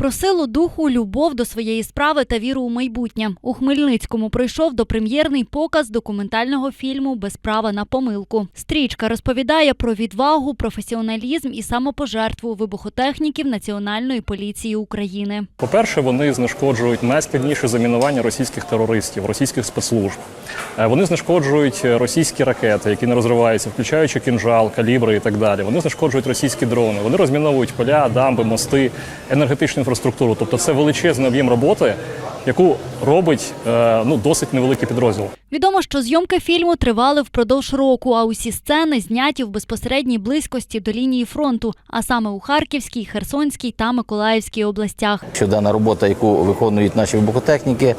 Про силу духу, любов до своєї справи та віру у майбутнє. У Хмельницькому пройшов допрем'єрний показ документального фільму Без права на помилку. Стрічка розповідає про відвагу, професіоналізм і самопожертву вибухотехніків Національної поліції України. По-перше, вони знешкоджують найскладніші замінування російських терористів, російських спецслужб. Е, Вони знешкоджують російські ракети, які не розриваються, включаючи кінжал, калібри і так далі. Вони знешкоджують російські дрони. Вони розміновують поля, дамби, мости, енергетичну інфраструктуру. Тобто це величезний об'єм роботи, яку робить е, ну досить невеликий підрозділ. Відомо, що зйомки фільму тривали впродовж року, а усі сцени зняті в безпосередній близькості до лінії фронту, а саме у Харківській, Херсонській та Миколаївській областях. що дана робота, яку виконують наші вибухотехніки,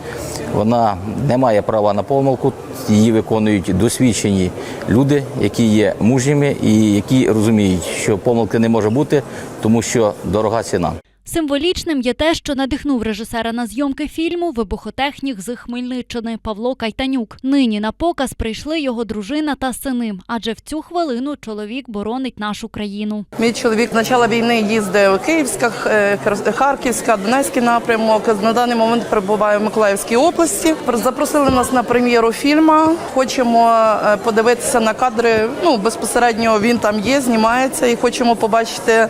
вона не має права на помилку. Її виконують досвідчені люди, які є мужніми і які розуміють, що помилки не може бути, тому що дорога ціна. Символічним є те, що надихнув режисера на зйомки фільму вибухотехнік з Хмельниччини Павло Кайтанюк. Нині на показ прийшли його дружина та сини, адже в цю хвилину чоловік боронить нашу країну. Мій чоловік початку війни їздив Київська, е, Харківська, Донецький напрямок. На даний момент перебуває в Миколаївській області. Запросили нас на прем'єру фільму. Хочемо е, подивитися на кадри. Ну безпосередньо він там є, знімається, і хочемо побачити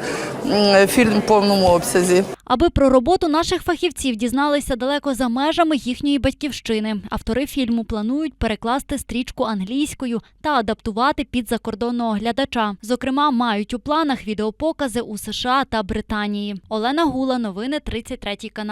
фільм в повному обсязі. Аби про роботу наших фахівців дізналися далеко за межами їхньої батьківщини. Автори фільму планують перекласти стрічку англійською та адаптувати під закордонного глядача. Зокрема, мають у планах відеопокази у США та Британії. Олена Гула, новини 33 канал.